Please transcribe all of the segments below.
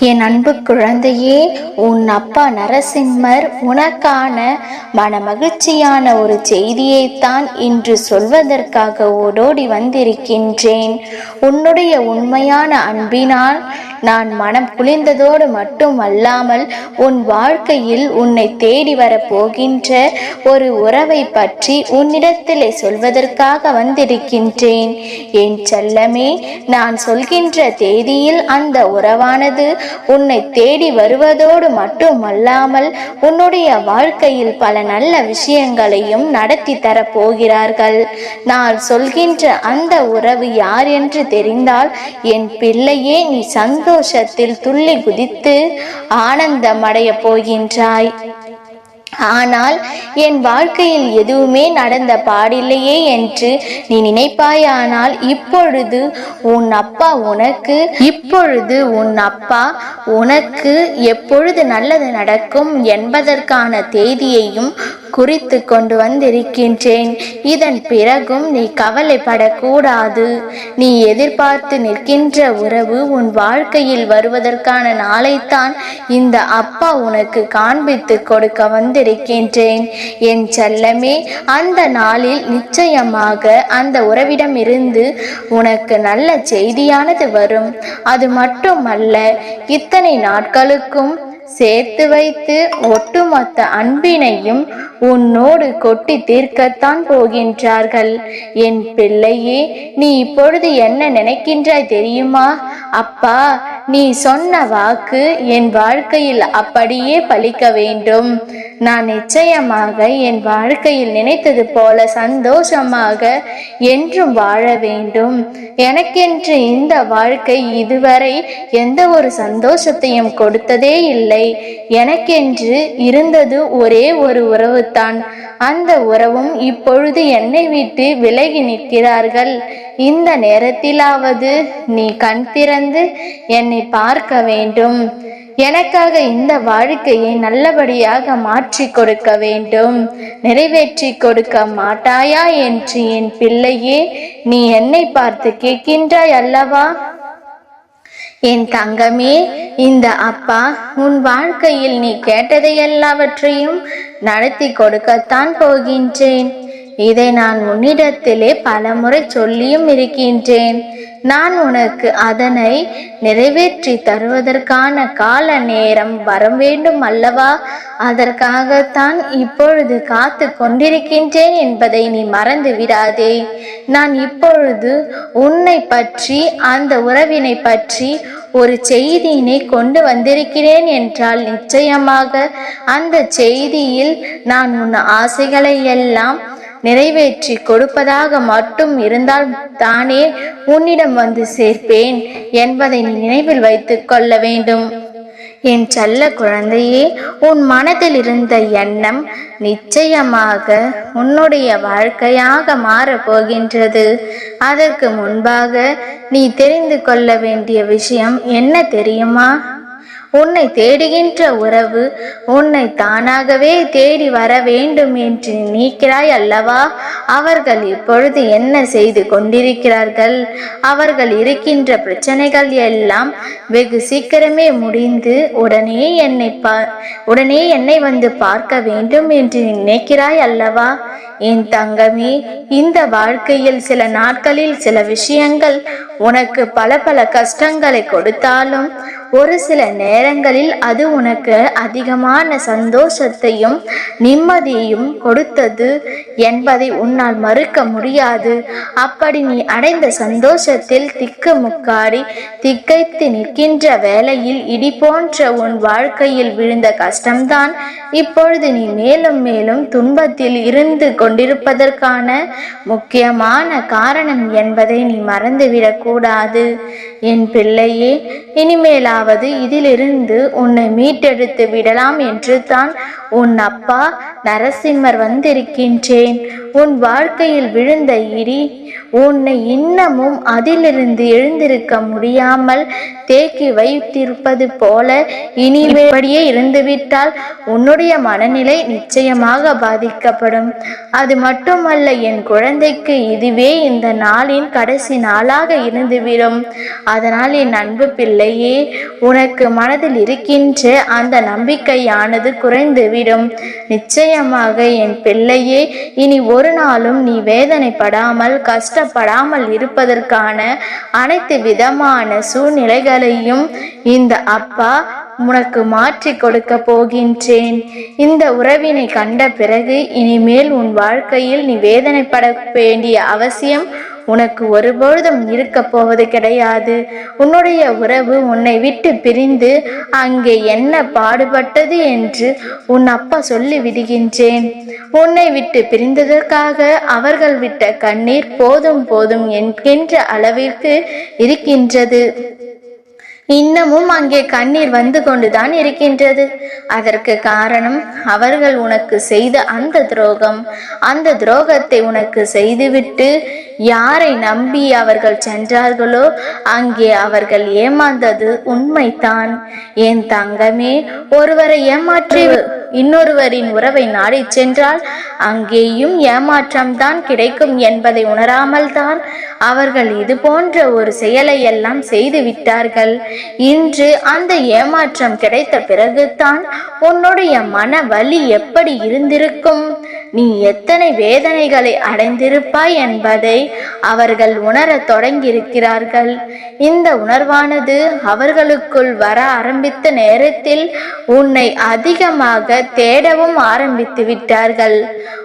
என் அன்பு குழந்தையே உன் அப்பா நரசிம்மர் உனக்கான மனமகிழ்ச்சியான ஒரு செய்தியைத்தான் இன்று சொல்வதற்காக ஓடோடி வந்திருக்கின்றேன். உன்னுடைய உண்மையான அன்பினால் நான் மனம் குளிர்ந்ததோடு மட்டுமல்லாமல் உன் வாழ்க்கையில் உன்னை தேடி வரப்போகின்ற ஒரு உறவை பற்றி உன்னிடத்திலே சொல்வதற்காக வந்திருக்கின்றேன். என் செல்லமே நான் சொல்கின்ற தேதியில் அந்த உறவானது உன்னை தேடி வருவதோடு மட்டுமல்லாமல் உன்னுடைய வாழ்க்கையில் பல நல்ல விஷயங்களையும் நடத்தி தர போகிறார்கள். நான் சொல்கின்ற அந்த உறவு யார் என்று தெரிந்தால் என் பிள்ளையே நீ சந்தோஷத்தில் துள்ளி குதித்து ஆனந்தமடைய போகின்றாய். ஆனால் என் வாழ்க்கையில் எதுவுமே நடந்த பாடில்லையே என்று நீ நினைப்பாயானால் இப்பொழுது உன் அப்பா உனக்கு இப்பொழுது உன் அப்பா உனக்கு எப்பொழுது நல்லது நடக்கும் என்பதற்கான தேதியையும் குறித்து கொண்டு வந்திருக்கின்றேன். இதன் பிறகும் நீ கவலைப்படக்கூடாது. நீ எதிர்பார்த்து நிற்கின்ற உறவு உன் வாழ்க்கையில் வருவதற்கான நாளைத்தான் இந்த அப்பா உனக்கு காண்பித்து கொடுக்க கொண்டிருக்கின்றேன் என் செல்லமே அந்த நாளில் நிச்சயமாக அந்த உறவிடமிருந்து உனக்கு நல்ல செய்தியானது வரும். அது மட்டுமல்ல இத்தனை நாட்களுக்கும் சேர்த்து வைத்து ஒட்டுமொத்த அன்பினையும் உன்னோடு கொட்டி தீர்க்கத்தான் போகின்றார்கள். என் பிள்ளையே நீ இப்பொழுது என்ன நினைக்கின்றாய் தெரியுமா? அப்பா நீ சொன்ன வாக்கு என் வாழ்க்கையில் அப்படியே பலிக்க வேண்டும். நான் நிச்சயமாக என் வாழ்க்கையில் நினைத்தது போல சந்தோஷமாக என்றும் வாழ வேண்டும். எனக்கென்று இந்த வாழ்க்கை இதுவரை எந்த ஒரு சந்தோஷத்தையும் கொடுத்ததே இல்லை. எனக்கென்று இருந்தது ஒரே ஒரு உறவுதான். அந்த உறவும் இப்பொழுது என்னை விட்டு விலகி நிற்கிறார்கள். இந்த நேரத்திலாவது நீ கண் திறந்து என்னை பார்க்க வேண்டும். எனக்காக இந்த வாழ்க்கையை நல்லபடியாக மாற்றி கொடுக்க வேண்டும். நிறைவேற்றி கொடுக்க மாட்டாயா என்று என் பிள்ளையே நீ என்னை பார்த்து கேட்கின்றாய் அல்லவா? என் தங்கமே இந்த அப்பா உன் வாழ்க்கையில் நீ கேட்டதை எல்லாவற்றையும் நடத்தி கொடுக்கத்தான் போகின்றேன். இதை நான் உன்னிடத்திலே பலமுறை சொல்லியும் இருக்கின்றேன். நான் உனக்கு அதனை நிறைவேற்றி தருவதற்கான கால நேரம் வர வேண்டும் அல்லவா? அதற்காகத்தான் இப்பொழுது காத்து கொண்டிருக்கின்றேன் என்பதை நீ மறந்து விடாதே. நான் இப்பொழுது உன்னை பற்றி அந்த உறவினை பற்றி ஒரு செய்தியினை கொண்டு வந்திருக்கிறேன் என்றால் நிச்சயமாக அந்த செய்தியில் நான் உன் ஆசைகளை எல்லாம் நிறைவேற்றி கொடுப்பதாக மட்டும் இருந்தால் தானே உன்னிடம் வந்து சேர்ப்பேன் என்பதை நீ நினைவில் வைத்துக் கொள்ள வேண்டும். என் செல்ல குழந்தையே உன் மனதில் இருந்த எண்ணம் நிச்சயமாக உன்னுடைய வாழ்க்கையாக மாறப்போகின்றது அதற்கு முன்பாக நீ தெரிந்து கொள்ள வேண்டிய விஷயம் என்ன தெரியுமா? உன்னை தேடுகின்ற உறவு உன்னை தானாகவே தேடி வர வேண்டும் என்று நினைக்கிறாய் அல்லவா? அவர்கள் இப்பொழுது என்ன செய்து கொண்டிருக்கிறார்கள்? அவர்கள் இருக்கின்ற பிரச்சனைகள் எல்லாம் வெகு சீக்கிரமே முடிந்து உடனே என்னை பா உடனே என்னை வந்து பார்க்க வேண்டும் என்று நினைக்கிறாய் அல்லவா? என் தங்கமே இந்த வாழ்க்கையில் சில நாட்களில் சில விஷயங்கள் உனக்கு பல பல கஷ்டங்களை கொடுத்தாலும் ஒரு சில நேரங்களில் அது உனக்கு அதிகமான சந்தோஷத்தையும் நிம்மதியையும் கொடுத்தது என்பதை உன்னால் மறுக்க முடியாது. அப்படி நீ அடைந்த சந்தோஷத்தில் திக்கு முக்காடி திக்கைத்து நிற்கின்ற வேளையில் இடி போன்ற உன் வாழ்க்கையில் விழுந்த கஷ்டம்தான். இப்பொழுது நீ மேலும் மேலும் துன்பத்தில் இருந்து கொண்டிருப்பதற்கான முக்கியமான காரணம் என்பதை நீ மறந்துவிடக்கூடாது. என் பிள்ளையே எப்படியாவது இதிலிருந்து உன்னை மீட்டெடுத்து விடலாம் என்று தான் உன் அப்பா நரசிம்மர் வந்திருக்கின்றேன். உன் வாழ்க்கையில் விழுந்த இடி உன்னை இன்னமும் அதிலிருந்து எழுந்திருக்க முடியாமல் தேக்கி வைத்திருப்பது போல இனிமேபடியே இருந்துவிட்டால் உன்னுடைய மனநிலை நிச்சயமாக பாதிக்கப்படும். அது மட்டுமல்ல என் குழந்தைக்கு இதுவே இந்த நாளின் கடைசி நாளாக இருந்துவிடும். அதனால் என் அன்பு பிள்ளையே உனக்கு மனதில் இருக்கின்ற அந்த நம்பிக்கையானது குறைந்துவிடும். நிச்சயமாக என் பிள்ளையே இனி ஒரு நாளும் நீ வேதனைப்படாமல் கஷ்டப்படாமல் இருப்பதற்கான அனைத்து விதமான சூழ்நிலைகளையும் இந்த அப்பா உனக்கு மாற்றி கொடுக்க போகின்றேன். இந்த உறவினை கண்ட பிறகு இனிமேல் உன் வாழ்க்கையில் நீ வேதனைப்பட வேண்டிய அவசியம் உனக்கு ஒருபொழுதும் இருக்க போவது கிடையாது. உன்னுடைய உறவு உன்னை விட்டு பிரிந்து அங்கே என்ன பாடுபட்டது என்று உன் அப்பா சொல்லி விடுகின்றேன். உன்னை விட்டு பிரிந்ததற்காக அவர்கள் விட்ட கண்ணீர் போதும் போதும் என்கின்ற அளவிற்கு இருக்கின்றது. இன்னமும் அங்கே கண்ணீர் வந்து கொண்டுதான் இருக்கின்றது. அதற்கு காரணம் அவர்கள் உனக்கு செய்த அந்த துரோகம். அந்த துரோகத்தை உனக்கு செய்துவிட்டு யாரை நம்பி அவர்கள் சென்றார்களோ அங்கே அவர்கள் ஏமாந்தது உண்மைதான். என் தங்கமே ஒருவரை ஏமாற்றி இன்னொருவரின் உறவை நாடிச் சென்றால் அங்கேயும் ஏமாற்றம்தான் கிடைக்கும் என்பதை உணராமல் தான் அவர்கள் இது போன்ற ஒரு செயலை எல்லாம் செய்து விட்டார்கள் இன்று அந்த ஏமாற்றம் கிடைத்த பிறகுதான் உன்னுடைய மன வலி எப்படி இருந்திருக்கும்? நீ எத்தனை வேதனைகளை அடைந்திருப்பாய் என்பதை அவர்கள் உணரத் தொடங்கியிருக்கிறார்கள். இந்த உணர்வானது அவர்களுக்குள் வர ஆரம்பித்த நேரத்தில் உன்னை அதிகமாக தேடவும் ஆரம்பித்து விட்டார்கள்.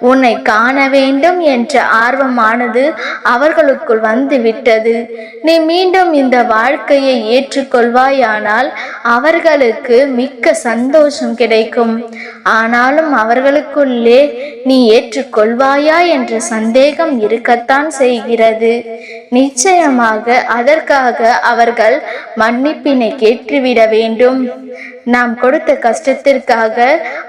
உன்னை காண வேண்டும் என்ற ஆர்வமானது அவர்களுக்குள் வந்து விட்டது. நீ மீண்டும் இந்த வாழ்க்கையை ஏற்றுக்கொள்வாயானால் அவர்களுக்கு மிக்க சந்தோஷம் கிடைக்கும். ஆனாலும் அவர்களுக்குள்ளே நீ ஏற்றுக்கொள்வாயா என்ற சந்தேகம் இருக்கத்தான் செய்கிறது. நிச்சயமாக அதற்காக அவர்கள் மன்னிப்பினை கேட்டுவிட வேண்டும். நாம் கொடுத்த கஷ்டத்திற்காக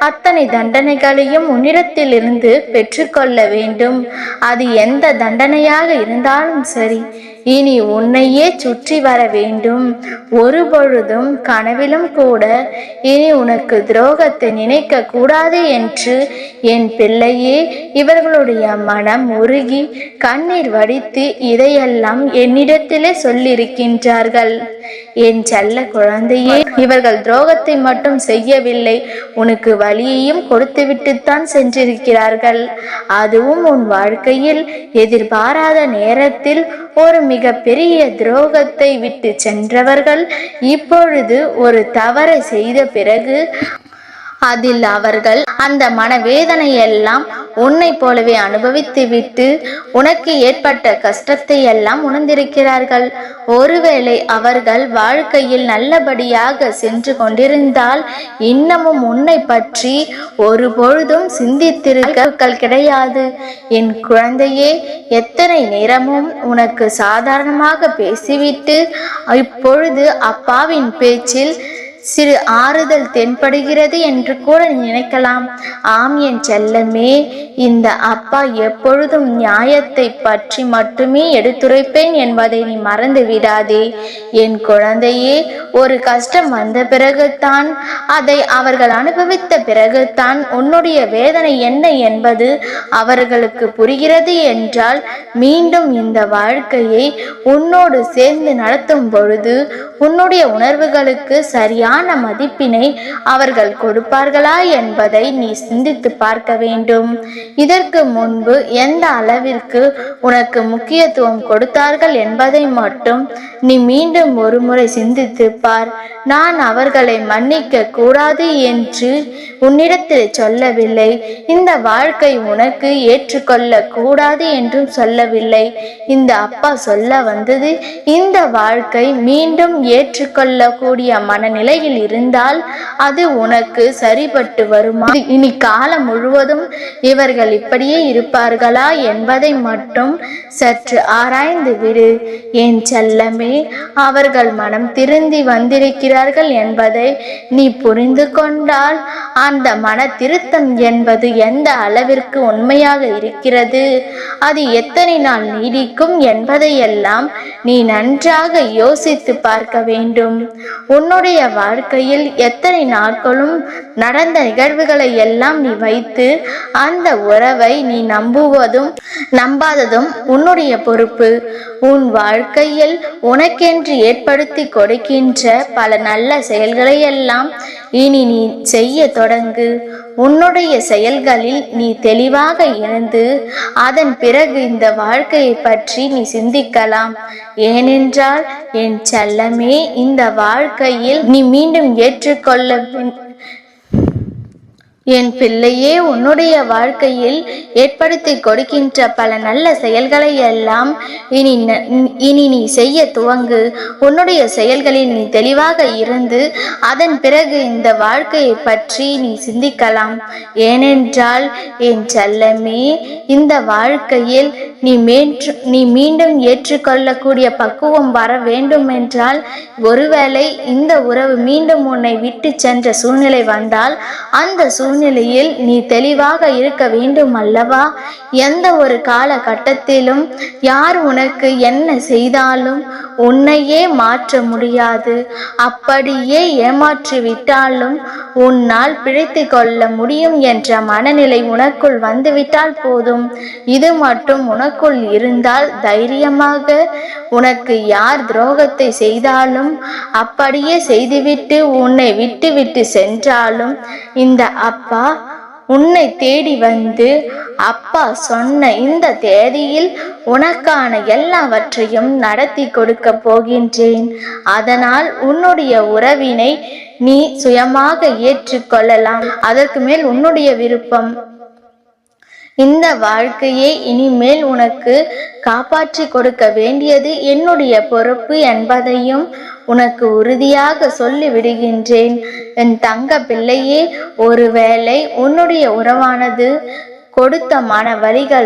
அத்தனை தண்டனைகளையும் உன்னிடத்திலிருந்து பெற்றுக்கொள்ள வேண்டும். அது எந்த தண்டனையாக இருந்தாலும் சரி இனி உன்னையே சுற்றி வர வேண்டும். ஒரு பொழுதும் கனவிலும் கூட இனி உனக்கு துரோகத்தை நினைக்க கூடாது என்று என் பிள்ளையே இவர்களுடைய மனம் உருகி கண்ணீர் வடித்து இதையெல்லாம் என்னிடத்திலே சொல்லியிருக்கின்றார்கள். என் செல்ல குழந்தையே இவர்கள் துரோகத்தை மட்டும் செய்யவில்லை. உனக்கு வழியையும் கொடுத்துவிட்டுத்தான் சென்றிருக்கிறார்கள். அதுவும் உன் வாழ்க்கையில் எதிர்பாராத நேரத்தில் ஒரு மிக பெரிய துரோகத்தை விட்டு சென்றவர்கள். இப்பொழுது ஒரு தவறை செய்த பிறகு அதில் அவர்கள் அந்த மனவேதனை எல்லாம் உன்னை போலவே அனுபவித்து விட்டு உனக்கு ஏற்பட்ட கஷ்டத்தை எல்லாம் உணர்ந்திருக்கிறார்கள். ஒருவேளை அவர்கள் வாழ்க்கையில் நல்லபடியாக சென்று கொண்டிருந்தால் இன்னமும் உன்னை பற்றி ஒரு பொழுதும் சிந்தித்திருக்கல் கிடையாது. என் குழந்தையே எத்தனை நேரமும் உனக்கு சாதாரணமாக பேசிவிட்டு இப்பொழுது அப்பாவின் பேச்சில் சிறு ஆறுதல் தென்படுகிறது என்று கூட நினைக்கலாம். ஆம் என் செல்லமே இந்த அப்பா எப்பொழுதும் நியாயத்தை பற்றி மட்டுமே எடுத்துரைப்பேன் என்பதை நீ மறந்து விடாதே. என் குழந்தையே ஒரு கஷ்டம் வந்த பிறகுதான் அதை அவர்கள் அனுபவித்த பிறகுதான் உன்னுடைய வேதனை என்ன என்பது அவர்களுக்கு புரிகிறது என்றால் மீண்டும் இந்த வாழ்க்கையை உன்னோடு சேர்ந்து நடத்தும் பொழுது உன்னுடைய உணர்வுகளுக்கு சரியான மதிப்பினை அவர்கள் கொடுப்பார்களா என்பதை நீ சிந்தித்து பார்க்க வேண்டும். இதற்கு முன்பு எந்த அளவிற்கு உனக்கு முக்கியத்துவம் கொடுத்தார்கள் என்பதை மட்டும் நீ மீண்டும் ஒரு முறை சிந்தித்து பார். நான் அவர்களை மன்னிக்க கூடாது என்று உன்னிடத்தில் சொல்லவில்லை. இந்த வாழ்க்கை உனக்கு ஏற்றுக்கொள்ள கூடாது என்றும் சொல்லவில்லை. இந்த அப்பா சொல்ல வந்தது இந்த வாழ்க்கை மீண்டும் ஏற்றுக்கொள்ளக்கூடிய மனநிலையில் இருந்தால் அது உனக்கு சரிபட்டு வருமா? இனி காலம் முழுவதும் இவர்கள் இப்படியே இருப்பார்களா என்பதை மட்டும் சற்று ஆராய்ந்து விடு. என் செல்லமே அவர்கள் மனம் திருந்தி வந்திருக்கிறார்கள் என்பதை நீ புரிந்து கொண்டால் அந்த மன திருத்தம் என்பது எந்த அளவிற்கு உண்மையாக இருக்கிறது? அது எத்தனை நாள் நீடிக்கும் என்பதையெல்லாம் நீ நன்றாக யோசித்து பார்க்க வேண்டும். உன்னுடைய வாழ்க்கையில் எத்தனை நாட்களும் நடந்த நிகழ்வுகளை எல்லாம் நீ வைத்து அந்த உறவை நீ நம்புவதும் நம்பாததும் உன்னுடைய பொறுப்பு. உன் வாழ்க்கையில் உனக்கென்று ஏற்படுத்தி கொடுக்கின்ற பல நல்ல செயல்களை எல்லாம் இனி நீ செய்ய தொடங்கு. உன்னுடைய செயல்களில் நீ தெளிவாக இருந்து அதன் பிறகு இந்த வாழ்க்கையை பற்றி நீ சிந்திக்கலாம். ஏனென்றால் என் செல்லமே இந்த வாழ்க்கையில் நீ மீண்டும் ஏற்றுக்கொள்ள என் பிள்ளையே உன்னுடைய வாழ்க்கையில் ஏற்படுத்தி கொடுக்கின்ற பல நல்ல செயல்களை எல்லாம் இனி இனி நீ செய்ய துவங்கு. உன்னுடைய செயல்களில் நீ தெளிவாக இருந்து அதன் பிறகு இந்த வாழ்க்கையை பற்றி நீ சிந்திக்கலாம். ஏனென்றால் என் செல்லமே இந்த வாழ்க்கையில் நீ மேற்று நீ மீண்டும் ஏற்றுக்கொள்ளக்கூடிய பக்குவம் வர வேண்டும் என்றால் ஒருவேளை இந்த உறவு மீண்டும் உன்னை விட்டு சென்ற சூழ்நிலை வந்தால் அந்த சூழ்நிலையில் நீ தெளிவாக இருக்க வேண்டும் அல்லவா எந்த ஒரு காலகட்டத்திலும் யார் உனக்கு என்ன செய்தாலும் உன்னையே மாற்ற முடியாது. அப்படியே ஏமாற்றி விட்டாலும் உன்னால் பிழைத்து கொள்ள முடியும் என்ற மனநிலை உனக்குள் வந்துவிட்டால் போதும். இது மட்டும் உனக்குள் இருந்தால் தைரியமாக உனக்கு யார் துரோகத்தை செய்தாலும் அப்படியே செய்துவிட்டு உன்னை விட்டுவிட்டு சென்றாலும் இந்த அப்பா உன்னை தேடி வந்து அப்பா சொன்ன இந்த தேதியில் உனக்கான எல்லாவற்றையும் நடத்தி கொடுக்க போகின்றேன். அதனால் உன்னுடைய உறவினை நீ சுயமாக ஏற்றுக்கொள்ளலாம். அதற்கு மேல் உன்னுடைய விருப்பம் இந்த வாழ்க்கையை இனிமேல் உனக்கு காப்பாற்றி கொடுக்க வேண்டியது என்னுடைய பொறுப்பு என்பதையும் உனக்கு உறுதியாக சொல்லி விடுகின்றேன். என் தங்க பிள்ளையே ஒருவேளை உன்னுடைய உறவானது கொடுத்த மன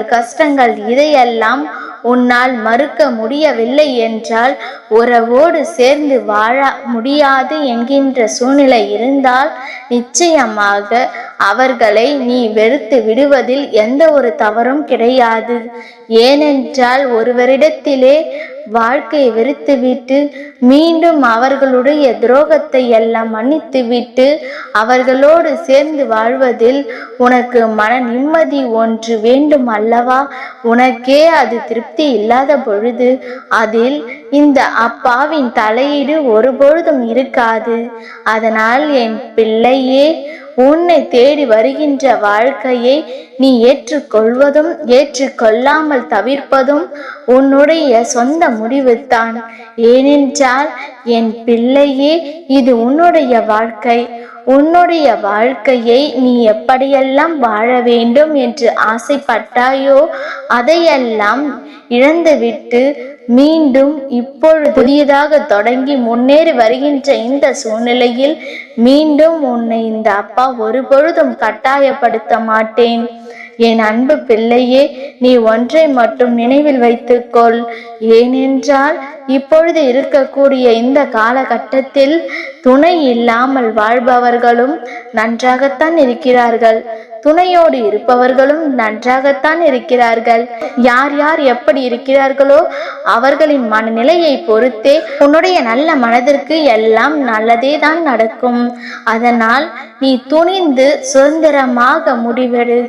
கஷ்டங்கள் இதையெல்லாம் உன்னால் மறுக்க முடியவில்லை என்றால் உறவோடு சேர்ந்து வாழ முடியாது என்கின்ற சூழ்நிலை இருந்தால் நிச்சயமாக அவர்களை நீ வெறுத்து விடுவதில் எந்த ஒரு தவறும் கிடையாது. ஏனென்றால் ஒருவரிடத்திலே வாழ்க்கையை வெறுத்துவிட்டு மீண்டும் அவர்களுடைய துரோகத்தை எல்லாம் மன்னித்துவிட்டு அவர்களோடு சேர்ந்து வாழ்வதில் உனக்கு மன நிம்மதி ஒன்று வேண்டும் அல்லவா? உனக்கே அது திருப்தி இல்லாத பொழுது அதில் இந்த அப்பாவின் தலையீடு ஒருபொழுதும் இருக்காது. அதனால் என் பிள்ளையே உன்னை தேடி வருகின்ற வாழ்க்கையை நீ ஏற்றுக்கொள்வதும் ஏற்றுக்கொள்ளாமல் தவிர்ப்பதும் உன்னுடைய சொந்த முடிவுதான். ஏனென்றால் என் பிள்ளையே இது உன்னுடைய வாழ்க்கை. உன்னுடைய வாழ்க்கையை நீ எப்படியெல்லாம் வாழ வேண்டும் என்று ஆசைப்பட்டாயோ அதையெல்லாம் இழந்துவிட்டு மீண்டும் இப்பொழுது புதியதாக தொடங்கி முன்னேறி வருகின்ற இந்த சூழ்நிலையில் மீண்டும் உன்னை இந்த அப்பா ஒருபொழுதும் கட்டாயப்படுத்த மாட்டேன். என் அன்பு பிள்ளையே நீ ஒன்றை மட்டும் நினைவில் வைத்துக்கொள். ஏனென்றால் இப்பொழுது இருக்கக்கூடிய இந்த காலகட்டத்தில் துணை இல்லாமல் வாழ்பவர்களும் நன்றாகத்தான் இருக்கிறார்கள். துணையோடு இருப்பவர்களும் நன்றாகத்தான் இருக்கிறார்கள். யார் யார் எப்படி இருக்கிறார்களோ அவர்களின் மனநிலையை பொறுத்தே உன்னுடைய நல்ல மனதிற்கு எல்லாம் நல்லதே தான் நடக்கும். அதனால் நீ துணிந்து சுதந்திரமாக முடிவெடு.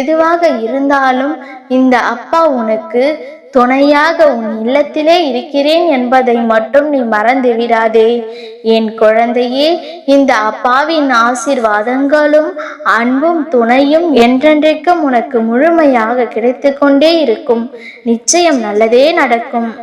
எதுவாக இருந்தாலும் இந்த அப்பா உனக்கு துணையாக உன் இல்லத்திலே இருக்கிறேன் என்பதை மட்டும் நீ மறந்து விடாதே. என் குழந்தையே இந்த அப்பாவின் ஆசீர்வாதங்களும் அன்பும் துணையும் என்றென்றைக்கும் உனக்கு முழுமையாக கிடைத்து கொண்டே இருக்கும். நிச்சயம் நல்லதே நடக்கும்.